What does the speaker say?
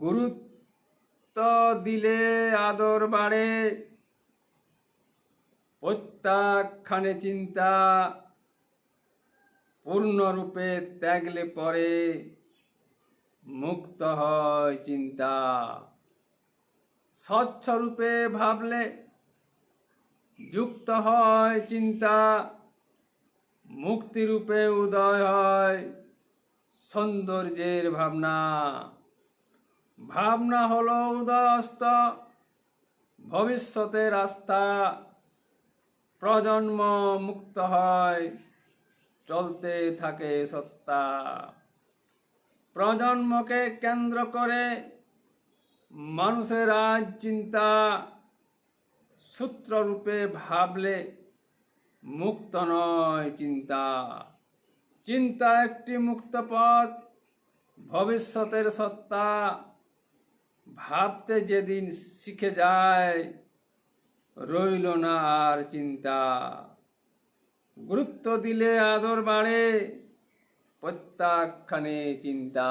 গুরুত্ব দিলে আদর বাড়ে। প্রত্যাখ্যানে চিন্তা পূর্ণরূপে ত্যাগলে পরে মুক্ত হয় চিন্তা। স্বচ্ছরূপে ভাবলে যুক্ত হয় চিন্তা। মুক্তিরূপে উদয় হয় সৌন্দর্যের ভাবনা। ভাবনা হল উদয়স্ত ভবিষ্যতের রাস্তা প্রজন্ম মুক্ত হয়, চলতে থাকে সত্তা। প্রজন্মকে কেন্দ্র করে মানুষের আজ চিন্তা, সূত্ররূপে ভাবলে মুক্ত নয় চিন্তা। চিন্তা একটি মুক্ত পথ, ভবিষ্যতের সত্তা ভাবতে যেদিন শিখে যায় রইল না আর চিন্তা। গুরুত্ব দিলে আদর বাড়ে প্রত্যাখ্যানে চিন্তা।